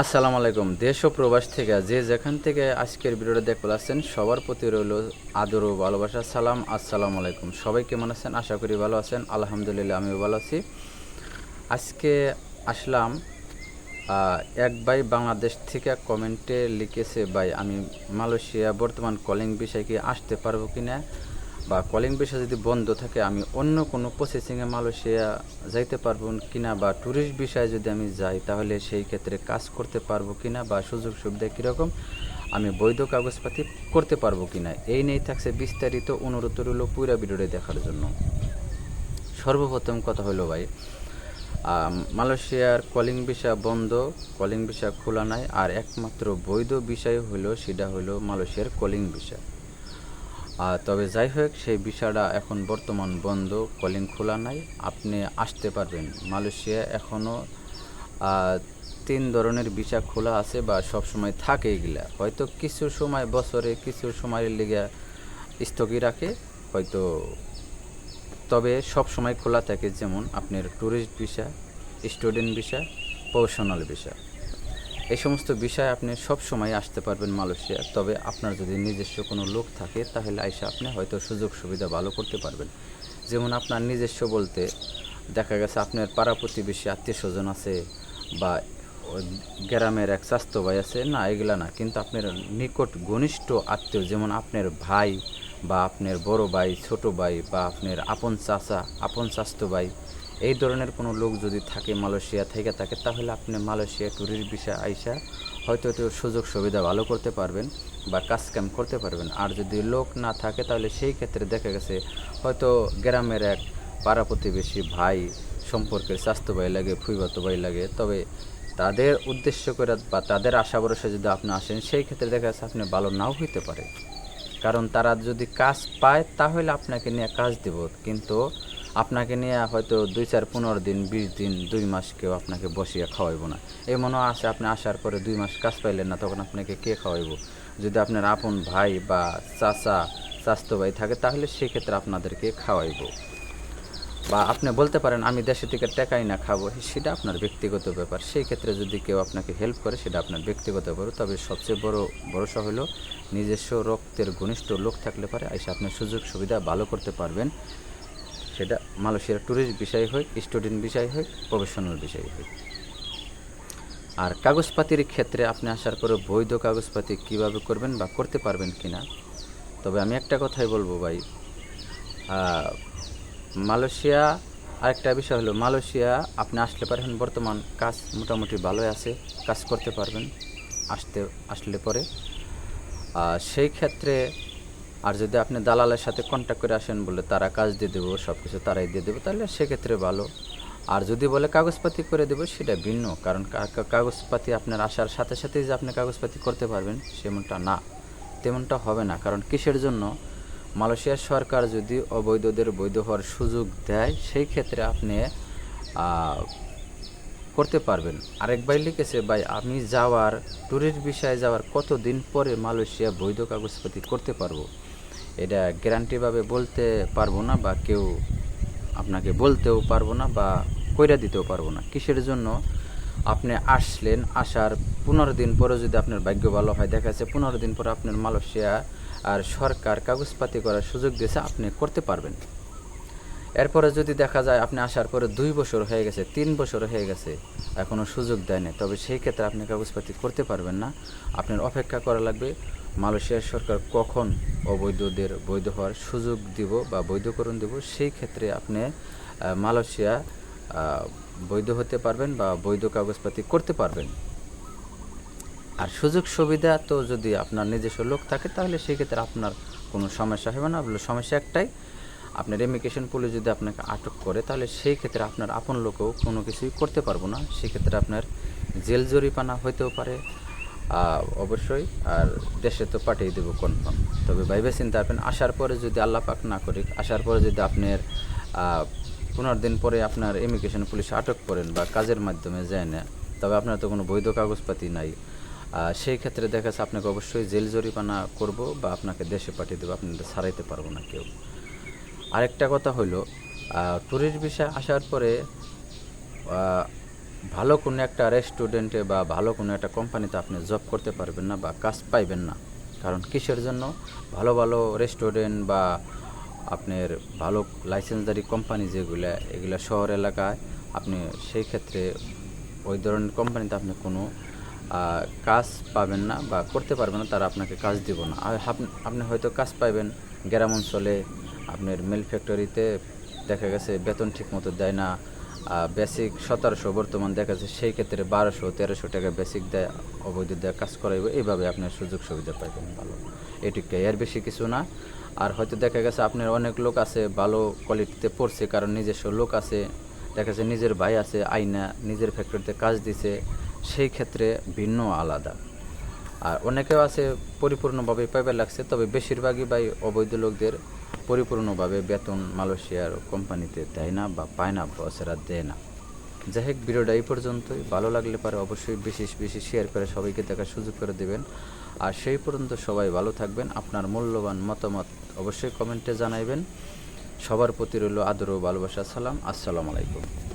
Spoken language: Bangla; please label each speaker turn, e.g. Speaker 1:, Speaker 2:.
Speaker 1: আসসালামু আলাইকুম। দেশ ও প্রবাস থেকে যে যেখান থেকে আজকের ভিডিওটা দেখতে পাচ্ছেন, সবার প্রতি রইল আদর ও ভালোবাসা। সালাম, আসসালামু আলাইকুম। সবাই কেমন আছেন? আশা করি ভালো আছেন। আলহামদুলিল্লাহ, আমিও ভালো আছি। আজকে আসলাম এক ভাই বাংলাদেশ থেকে কমেন্টে লিখেছে, ভাই, আমি মালয়েশিয়া বর্তমান কলিং বিষয়ে কি আসতে পারব কিনা? বা কলিং বিষয় যদি বন্ধ থাকে, আমি অন্য কোনো প্রসেসিংয়ে মালয়েশিয়া যাইতে পারব কিনা বা ট্যুরিস্ট বিষয়ে যদি আমি যাই, তাহলে সেই ক্ষেত্রে কাজ করতে পারব কিনা বা সুযোগ সুবিধা কীরকম, আমি বৈধ কাগজপাতি করতে পারব কিনা, এই নিয়ে থাকছে বিস্তারিত অনুরোধ রইল পুরা ভিডিওটি দেখার জন্য। সর্বপ্রথম কথা হলো ভাই মালয়েশিয়ার কলিং ভিসা বন্ধ কলিং ভিসা খোলা নাই, আর একমাত্র বৈধ বিষয় হলো, সেটা হলো মালয়েশিয়ার কলিং ভিসা আর তবে যাই হোক, সেই ভিসাটা এখন বর্তমান বন্ধ, কলিং খোলা নাই। আপনি আসতে পারবেন। মালয়েশিয়া এখনও তিন ধরনের ভিসা খোলা আছে বা সব সময় থাকে এগুলা। হয়তো কিছু সময় বছরে, কিছু সময়ের লিগে স্থগিত রাখে, হয়তো তবে সব সময় খোলা থাকে যেমন আপনার tourist visa student visa professional visa. এই সমস্ত বিষয় আপনি সব সময় আসতে পারবেন মালয়েশিয়া, তবে আপনার যদি নিজস্ব কোনো লোক থাকে, তাহলে আইসা আপনি হয়তো সুযোগ সুবিধা ভালো করতে পারবেন। যেমন আপনার নিজস্ব বলতে দেখা গেছে আপনার পাড়া প্রতিবেশী, আত্মীয় স্বজন আছে বা গ্রামের এক স্বাস্থ্য ভাই আছে, না, এগুলা না। কিন্তু আপনার নিকট ঘনিষ্ঠ আত্মীয়, যেমন আপনার ভাই বা আপনার বড় ভাই, ছোট ভাই বা আপনার আপন চাচা, আপন স্বাস্থ্য ভাই এই ধরনের কোনো লোক যদি থাকে মালয়েশিয়া থেকে থাকে, তাহলে আপনি মালয়েশিয়া ট্যুরিস্ট ভিসা আইসা হয়তো একটু সুযোগ সুবিধা ভালো করতে পারবেন বা কাজ কাম করতে পারবেন। আর যদি লোক না থাকে, তাহলে সেই ক্ষেত্রে দেখা গেছে হয়তো গ্রামের এক পাড়া প্রতিবেশী ভাই সম্পর্কের স্বাস্থ্য ভাই লাগে, ফুইবাতো ভাই লাগে। তবে তাদের উদ্দেশ্য করে বা তাদের আশা ভরসা যদি আপনি আসেন, সেই ক্ষেত্রে দেখা যাচ্ছে আপনি ভালো নাও হইতে পারে। কারণ তারা যদি কাজ পায়, তাহলে আপনাকে নিয়ে কাজ দেব। কিন্তু আপনাকে নিয়ে হয়তো দুই চার পনেরো দিন, বিশ দিন, দুই মাস কেউ আপনাকে বসিয়ে খাওয়াইব না। এই মনে আছে, আপনি আসার পরে দুই মাস কাজ পাইলেন না, তখন আপনাকে কে খাওয়াইব? যদি আপনার আপন ভাই বা চাচা স্বাস্থ্য ভাই থাকে, তাহলে সেক্ষেত্রে আপনাদেরকে খাওয়াইবো। বা আপনি বলতে পারেন, আমি দেশে থেকে টাকাই না খাব। সেটা আপনার ব্যক্তিগত ব্যাপার। সেই ক্ষেত্রে যদি কেউ আপনাকে হেল্প করে, সেটা আপনার ব্যক্তিগত ব্যাপার। তবে সবচেয়ে বড় ভরসা হলো নিজস্ব রক্তের ঘনিষ্ঠ লোক থাকলে পারে, এসে আপনার সুযোগ সুবিধা ভালো করতে পারবেন। সেটা মালয়েশিয়ার ট্যুরিস্ট বিষয় হোক স্টুডেন্ট বিষয় হোক প্রফেশনাল বিষয় হোক। আর কাগজপাতির ক্ষেত্রে আপনি আসার পরে বৈধ কাগজপাতি কীভাবে করবেন বা করতে পারবেন কিনা, তবে আমি একটা কথাই বলব ভাই। মালয়েশিয়া আরেকটা বিষয় হলো, মালয়েশিয়া আপনি আসলে পারেন, বর্তমান কাজ মোটামুটি ভালোই আছে, কাজ করতে পারবেন, আসতে, আসলে পরে। সেই ক্ষেত্রে আর যদি আপনি দালালের সাথে কন্ট্যাক্ট করে আসেন বলে তারা কাজ দিয়ে দেবো সব কিছু তারাই দিয়ে দেবো, তাহলে সেক্ষেত্রে ভালো। আর যদি বলে কাগজপাতি করে দেবো, সেটা ভিন্ন, কারণ কাগজপাতি আপনার আসার সাথে সাথেই যে আপনি কাগজপাতি করতে পারবেন, সেমনটা না, তেমনটা হবে না, কারণ কিসের জন্য? মালয়েশিয়ার সরকার যদি অবৈধদের বৈধ হওয়ার সুযোগ দেয়, সেই ক্ষেত্রে আপনি করতে পারবেন। আরেক ভাই লিখেছে, ভাই, আমি যাওয়ার ট্যুরিস্ট বিষয়ে যাওয়ার কতদিন পরে মালয়েশিয়া বৈধ কাগজপাতি করতে পারব? এটা গ্যারান্টিভাবে বলতে পারব না বা কেউ আপনাকে বলতেও পারব না বা কইরা দিতেও পারব না। কিসের জন্য? আপনি আসলেন, আসার পনেরো দিন পরে যদি আপনার ভাগ্য ভালো হয়, দেখা যাচ্ছে পনেরো দিন পরে আপনার মালয়েশিয়া আর সরকার কাগজপাতি করার সুযোগ দিয়েছে, আপনি করতে পারবেন। এরপরে যদি দেখা যায় আপনি আসার পরে দুই বছর হয়ে গেছে, তিন বছর হয়ে গেছে এখনও সুযোগ দেয়নি তবে সেই ক্ষেত্রে আপনি কাগজপাতি করতে পারবেন না। আপনার অপেক্ষা করা লাগবে মালয়েশিয়ার সরকার কখন অবৈধদের বৈধ হওয়ার সুযোগ দিব বা বৈধকরণ দেব, সেই ক্ষেত্রে আপনি মালয়েশিয়া বৈধ হতে পারবেন বা বৈধ কাগজপাতি করতে পারবেন। আর সুযোগ সুবিধা তো যদি আপনার নিজস্ব লোক থাকে, তাহলে সেই ক্ষেত্রে আপনার কোনো সমস্যা হবে না। সমস্যা একটাই, আপনার ইমিগ্রেশন পুলিশ যদি আপনাকে আটক করে, তাহলে সেই ক্ষেত্রে আপনার আপন লোকেও কোনো কিছুই করতে পারব না। সেক্ষেত্রে আপনার জেল জরিপানা হইতেও পারে অবশ্যই, আর দেশে তো পাঠিয়ে দেবো কনফার্ম তবে ভাইবে চিন্তা করবেন আসার পরে যদি আল্লাহ পাক না করি আসার পরে যদি আপনার পনেরো দিন পরে আপনার ইমিগ্রেশন পুলিশ আটক করেন বা কাজের মাধ্যমে যায় না, তবে আপনার তো কোনো বৈধ কাগজপাতি নাই। সেই ক্ষেত্রে দেখা যাচ্ছে আপনাকে অবশ্যই জেল জরিমানা করব বা আপনাকে দেশে পাঠিয়ে দেবো, আপনি ছাড়াইতে পারব না কেউ। আরেকটা কথা হলো ট্যুরিস্ট ভিসা আসার পরে ভালো কোনো একটা রেস্টুরেন্টে বা ভালো কোনো একটা কোম্পানিতে আপনি জব করতে পারবেন না বা কাজ পাইবেন না। কারণ কিসের জন্য? ভালো ভালো রেস্টুরেন্ট বা আপনার ভালো লাইসেন্সদারি কোম্পানি যেগুলো, এগুলো শহর এলাকায়, আপনি সেই ক্ষেত্রে ওই ধরনের কোম্পানিতে আপনি কোনো কাজ পাবেন না বা করতে পারবেন না, তারা আপনাকে কাজ দিব না। আর আপনি- হয়তো কাজ পাইবেন, গ্রাম অঞ্চলে, আপনার মিল ফ্যাক্টরিতে দেখা গেছে বেতন ঠিক মতো দেয় না বেসিক সতেরোশো বর্তমান দেখা যাচ্ছে সেই ক্ষেত্রে বারোশো, তেরোশো টাকা বেসিক দেয়, অবৈধ দেয়, কাজ করাইবে, এইভাবে আপনার সুযোগ সুবিধা পাইবেন ভালো। এটুকু এর বেশি কিছু না। আর হয়তো দেখা গেছে আপনার অনেক লোক আছে ভালো কোয়ালিটিতে পড়ছে, কারণ নিজস্ব লোক আছে, দেখা যাচ্ছে নিজের ভাই আছে, আইনা নিজের ফ্যাক্টরিতে কাজ দিছে, সেই ক্ষেত্রে ভিন্ন আলাদা। আর অনেকেও আছে পরিপূর্ণভাবে পাইবার লাগছে, তবে বেশিরভাগই ভাই অবৈধ লোকদের পরিপূর্ণভাবে বেতন মালয়েশিয়ার কোম্পানিতে দেয় না বা পায় না বসেরা দেয় না। যাই হোক, ভিডিওটা এই পর্যন্তই। ভালো লাগলে পারে অবশ্যই বেশি বেশি শেয়ার করে সবাইকে দেখার সুযোগ করে দেবেন। আর সেই পর্যন্ত সবাই ভালো থাকবেন। আপনার মূল্যবান মতামত অবশ্যই কমেন্টে জানাইবেন। সবার প্রতি রইল আদর ও ভালোবাসা, সালাম। আসসালামু আলাইকুম।